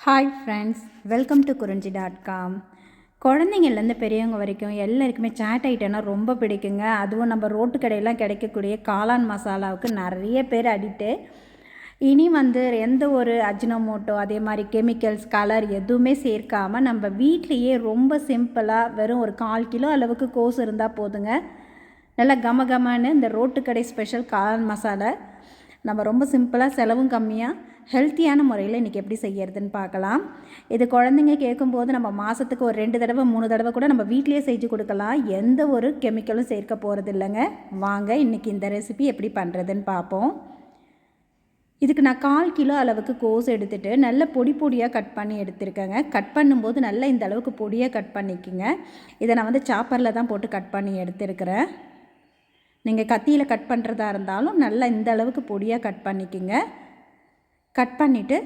Hi friends welcome to Kurinji dot com குழந்தைங்கள்லேருந்து பெரியவங்க வரைக்கும் எல்லாருக்குமே சாட் ஐட்டம்னா ரொம்ப பிடிக்குங்க. அதுவும் நம்ம ரோட்டு கடையெல்லாம் கிடைக்கக்கூடிய காளான் மசாலாவுக்கு நிறைய பேர் அடிட்டு இனி வந்து எந்த ஒரு அஜினோமோட்டோ அதே மாதிரி கெமிக்கல்ஸ் கலர் எதுவுமே சேர்க்காமல் நம்ம வீட்லேயே ரொம்ப சிம்பிளாக வெறும் ஒரு கால் கிலோ அளவுக்கு கோஸ் இருந்தால் போதுங்க. நல்லா கம கமன்னு இந்த ரோட்டு கடை ஸ்பெஷல் காளான் மசாலா நம்ம ரொம்ப சிம்பிளாக செலவும் கம்மியாக ஹெல்த்தியான முறையில் இன்றைக்கி எப்படி செய்யறதுன்னு பார்க்கலாம். இது குழந்தைங்க கேட்கும்போது நம்ம மாதத்துக்கு ஒரு ரெண்டு தடவை மூணு தடவை கூட நம்ம வீட்லேயே செஞ்சு கொடுக்கலாம். எந்த ஒரு கெமிக்கலும் சேர்க்க போகிறது இல்லைங்க. வாங்க இன்றைக்கி இந்த ரெசிபி எப்படி பண்ணுறதுன்னு பார்ப்போம். இதுக்கு நான் கால் கிலோ அளவுக்கு கோஸ் எடுத்துகிட்டு நல்ல பொடி பொடியாக கட் பண்ணி எடுத்திருக்கேங்க. கட் பண்ணும்போது நல்லா இந்த அளவுக்கு பொடியாக கட் பண்ணிக்கோங்க. இதை நான் வந்து சாப்பரில் தான் போட்டு கட் பண்ணி எடுத்திருக்கிறேன். நீங்கள் கத்தியில் கட் பண்ணுறதா இருந்தாலும் நல்லா இந்த அளவுக்கு பொடியாக கட் பண்ணிக்கோங்க. கட் பண்ணிவிட்டு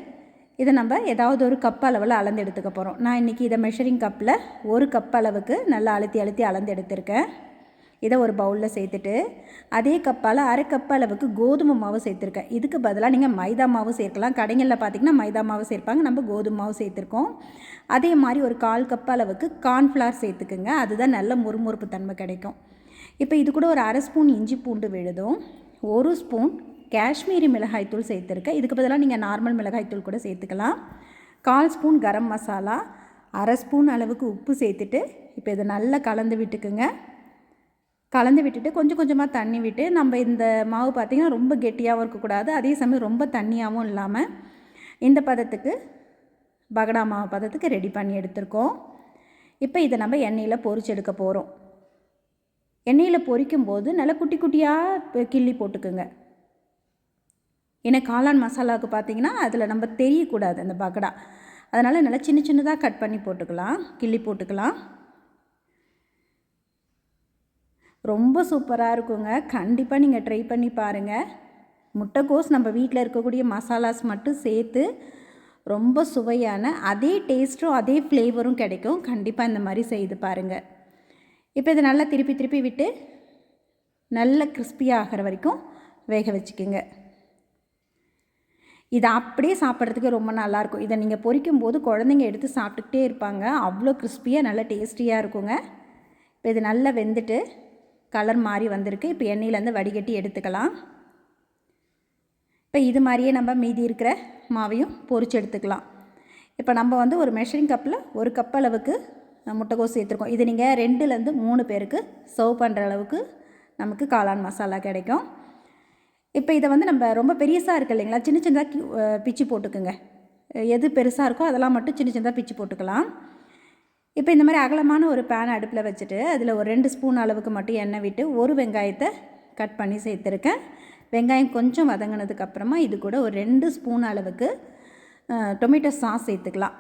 இதை நம்ம ஏதாவது ஒரு கப் அளவில் அளந்து எடுத்துக்க போகிறோம் நான் இன்றைக்கி இதை மெஷரிங் கப்பில் ஒரு கப் அளவுக்கு நல்லா அழுத்தி அழுத்தி அளந்து எடுத்திருக்கேன். இதை ஒரு பவுலில் சேர்த்துட்டு அதே கப்பால் அரை கப் அளவுக்கு கோதுமை மாவு சேர்த்துருக்கேன். இதுக்கு பதிலாக நீங்கள் மைதா மாவு சேர்க்கலாம். கடைகளில் பார்த்திங்கன்னா மைதா மாவு சேர்ப்பாங்க. நம்ம கோதுமை மாவு சேர்த்துருக்கோம். அதே மாதிரி ஒரு கால் கப் அளவுக்கு கார்ன்ஃப்ளவர் சேர்த்துக்குங்க. அதுதான் நல்ல முறுமுறுப்பு தன்மை கிடைக்கும். இப்போ இது கூட ஒரு அரை ஸ்பூன் இஞ்சி பூண்டு விழுதும் ஒரு ஸ்பூன் காஷ்மீரி மிளகாய்த்தூள் சேர்த்துருக்கேன். இதுக்கு பதிலாக நீங்கள் நார்மல் மிளகாய்த்தூள் கூட சேர்த்துக்கலாம். கால் ஸ்பூன் கரம் மசாலா அரை ஸ்பூன் அளவுக்கு உப்பு சேர்த்துட்டு இப்போ இதை நல்லா கலந்து விட்டுக்குங்க. கலந்து விட்டுட்டு கொஞ்சம் கொஞ்சமாக தண்ணி விட்டு நம்ம இந்த மாவு பார்த்திங்கன்னா ரொம்ப கெட்டியாகவும் இருக்கக்கூடாது. அதே சமயம் ரொம்ப தண்ணியாகவும் இல்லாமல் இந்த பதத்துக்கு பகடா மாவு பதத்துக்கு ரெடி பண்ணி எடுத்திருக்கோம். இப்போ இதை நம்ம எண்ணெயில் பொறிச்செடுக்க போகிறோம் எண்ணெயில் பொரிக்கும் போது நல்லா குட்டி குட்டியாக கிள்ளி போட்டுக்குங்க. ஏன்னா காளான் மசாலாவுக்கு பார்த்தீங்கன்னா அதில் நம்ம தெரியக்கூடாது அந்த பக்கடா. அதனால் நல்லா சின்ன சின்னதாக கட் பண்ணி போட்டுக்கலாம் கிள்ளி போட்டுக்கலாம். ரொம்ப சூப்பராக இருக்குங்க. கண்டிப்பாக நீங்கள் ட்ரை பண்ணி பாருங்கள் முட்டைக்கோஸ் நம்ம வீட்டில் இருக்கக்கூடிய மசாலாஸ் மட்டும் சேர்த்து ரொம்ப சுவையான அதே டேஸ்ட்டும் அதே ஃப்ளேவரும் கிடைக்கும். கண்டிப்பாக இந்த மாதிரி செய்து பாருங்கள் இப்போ இதை நல்லா திருப்பி திருப்பி விட்டு நல்ல கிறிஸ்பியாக ஆகிற வரைக்கும் வேக வச்சுக்கோங்க. இதை அப்படியே சாப்பிட்றதுக்கு ரொம்ப நல்லாயிருக்கும். இதை நீங்கள் பொரிக்கும் போது குழந்தைங்க எடுத்து சாப்பிட்டுக்கிட்டே இருப்பாங்க. அவ்வளோ கிறிஸ்பியாக நல்லா டேஸ்டியாக இருக்குங்க. இப்போ இது நல்லா வெந்துட்டு கலர் மாறி வந்திருக்கு. இப்போ எண்ணெயிலேருந்து வடிகட்டி எடுத்துக்கலாம். இப்போ இது மாதிரியே நம்ம மீதி இருக்கிற மாவையும் பொறிச்சு எடுத்துக்கலாம். இப்போ நம்ம வந்து ஒரு மெஷரிங் கப்பில் ஒரு கப் அளவுக்கு முட்டைக்கோஸ் சேர்த்துருக்கோம். இது நீங்கள் ரெண்டுலேருந்து மூணு பேருக்கு சர்வ் பண்ணுற அளவுக்கு நமக்கு காளான் மசாலா கிடைக்கும். இப்போ இதை வந்து நம்ம ரொம்ப பெருசாக இருக்குது இல்லைங்களா? சின்ன சின்னதாக பிச்சு போட்டுக்குங்க. எது பெருசாக இருக்கோ அதெல்லாம் மட்டும் சின்ன சின்னதாக பிச்சு போட்டுக்கலாம். இப்போ இந்த மாதிரி அகலமான ஒரு பேன் அடுப்பில் வச்சுட்டு அதில் ஒரு ரெண்டு ஸ்பூன் அளவுக்கு மட்டும் எண்ணெய் விட்டு ஒரு வெங்காயத்தை கட் பண்ணி சேர்த்துருக்கேன். வெங்காயம் கொஞ்சம் வதங்கினதுக்கப்புறமா இது கூட ஒரு ரெண்டு ஸ்பூன் அளவுக்கு டொமேட்டோ சாஸ் சேர்த்துக்கலாம்.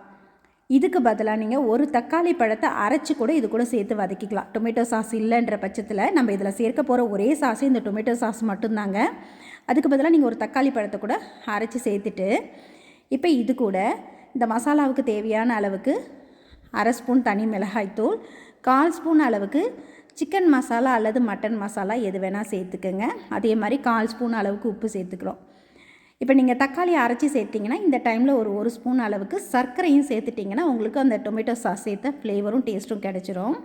இதுக்கு பதிலாக நீங்கள் ஒரு தக்காளி பழத்தை அரைச்சி கூட இது கூட சேர்த்து வதக்கிக்கலாம். டொமேட்டோ சாஸ் இல்லைன்ற பட்சத்தில் நம்ம இதில் சேர்க்க போகிற ஒரே சாஸ் இந்த டொமேட்டோ சாஸ் மட்டும்தாங்க. அதுக்கு பதிலாக நீங்கள் ஒரு தக்காளி பழத்தை கூட அரைச்சி சேர்த்துட்டு இப்போ இது கூட இந்த மசாலாவுக்கு தேவையான அளவுக்கு அரை ஸ்பூன் தனி மிளகாய்த்தூள் கால் ஸ்பூன் அளவுக்கு சிக்கன் மசாலா அல்லது மட்டன் மசாலா எது வேணால் சேர்த்துக்கோங்க. அதே மாதிரி கால் ஸ்பூன் அளவுக்கு உப்பு சேர்த்துக்கிறோம். இப்போ நீங்கள் தக்காளி அரைச்சி சேர்த்திங்கன்னா இந்த டைமில் ஒரு ஒரு ஸ்பூன் அளவுக்கு சர்க்கரையும் சேர்த்துட்டிங்கன்னா உங்களுக்கு அந்த டொமேட்டோ சாஸ் சேர்த்த ஃப்ளேவரும் டேஸ்ட்டும் கிடச்சிரும்.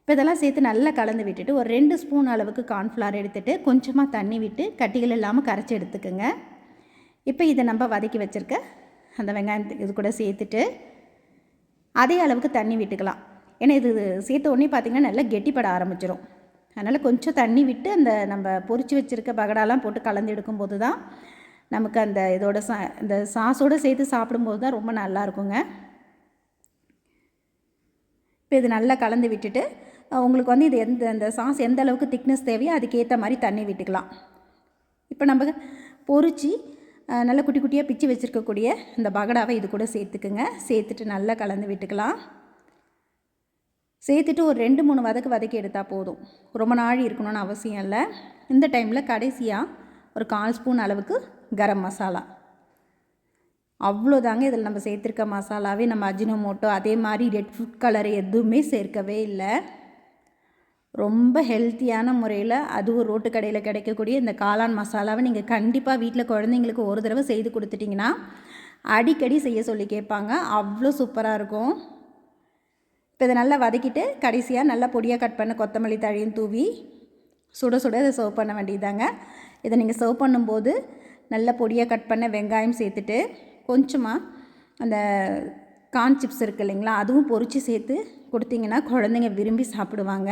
இப்போ இதெல்லாம் சேர்த்து நல்லா கலந்து விட்டுட்டு ஒரு ரெண்டு ஸ்பூன் அளவுக்கு கார்ன்ஃப்ளவர் எடுத்துகிட்டு கொஞ்சமாக தண்ணி விட்டு கட்டிகள் இல்லாமல் கரைச்சி எடுத்துக்கோங்க. இப்போ இதை நம்ம வதக்கி வச்சுருக்க அந்த வெங்காயம் இது கூட சேர்த்துட்டு அதே அளவுக்கு தண்ணி விட்டுக்கலாம். ஏன்னா இது சேர்த்த உடனே பார்த்திங்கன்னா நல்லா கெட்டிப்பட ஆரம்பிச்சிடும் அதனால் கொஞ்சம் தண்ணி விட்டு அந்த நம்ம பொறிச்சு வச்சுருக்க பகடாலாம் போட்டு கலந்து எடுக்கும்போது தான் நமக்கு அந்த இதோட சா இந்த சாஸோடு சேர்த்து சாப்பிடும்போது தான் ரொம்ப நல்லா இருக்குங்க. இப்போ இது நல்லா கலந்து விட்டுட்டு உங்களுக்கு வந்து இது எந்த அந்த சாஸ் எந்த அளவுக்கு திக்னஸ் தேவையோ அதுக்கேற்ற மாதிரி தண்ணி விட்டுக்கலாம். இப்போ நம்ம பொறிச்சு நல்லா குட்டி குட்டியாக பிச்சு வச்சுருக்கக்கூடிய இந்த பகடாவை இது கூட சேர்த்துக்குங்க. சேர்த்துட்டு நல்லா கலந்து விட்டுக்கலாம். சேர்த்துட்டு ஒரு ரெண்டு மூணு வதக்கு வதக்கி எடுத்தால் போதும். ரொம்ப நாள் இருக்கணும்னு அவசியம் இல்லை. இந்த டைமில் கடைசியாக ஒரு கால் ஸ்பூன் அளவுக்கு கரம் மசாலா. அவ்வளோதாங்க இதில் நம்ம சேர்த்துருக்க மசாலாவே. நம்ம அஜினோமோட்டோ அதே மாதிரி ரெட் ஃபுட் கலர் எதுவுமே சேர்க்கவே இல்லை. ரொம்ப ஹெல்த்தியான முறையில் அதுவும் ரோட்டு கடையில் கிடைக்கக்கூடிய இந்த காளான் மசாலாவை நீங்கள் கண்டிப்பாக வீட்டில் குழந்தைங்களுக்கு ஒரு தடவை செய்து கொடுத்துட்டிங்கன்னா அடிக்கடி செய்ய சொல்லி கேட்பாங்க. அவ்வளோ சூப்பராக இருக்கும். இப்போ இதை நல்லா வதக்கிட்டு கடைசியாக நல்லா பொடியாக கட் பண்ண கொத்தமல்லி தழையும் தூவி சுட சுட இதை சர்வ் பண்ண வேண்டியதாங்க இதை நீங்கள் சர்வ் பண்ணும்போது நல்ல பொடியாக கட் பண்ண வெங்காயம் சேர்த்துட்டு கொஞ்சமாக அந்த கார்ன் சிப்ஸ் இருக்குது இல்லைங்களா அதுவும் பொரித்து சேர்த்து கொடுத்தீங்கன்னா குழந்தைங்க விரும்பி சாப்பிடுவாங்க.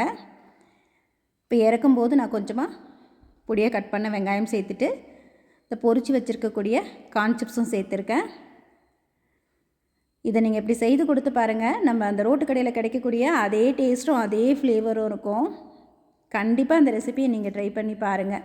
இப்போ இறக்கும்போது நான் கொஞ்சமாக பொடியாக கட் பண்ண வெங்காயம் சேர்த்துட்டு இந்த பொரித்து வச்சுருக்கக்கூடிய கார்ன் சிப்ஸும் சேர்த்துருக்கேன். இதை நீங்கள் இப்படி செய்து கொடுத்து பாருங்கள் நம்ம அந்த ரோட்டு கடையில் கிடைக்கக்கூடிய அதே டேஸ்ட்டும் அதே ஃப்ளேவரும் இருக்கும். கண்டிப்பாக அந்த ரெசிபியை நீங்கள் ட்ரை பண்ணி பாருங்கள்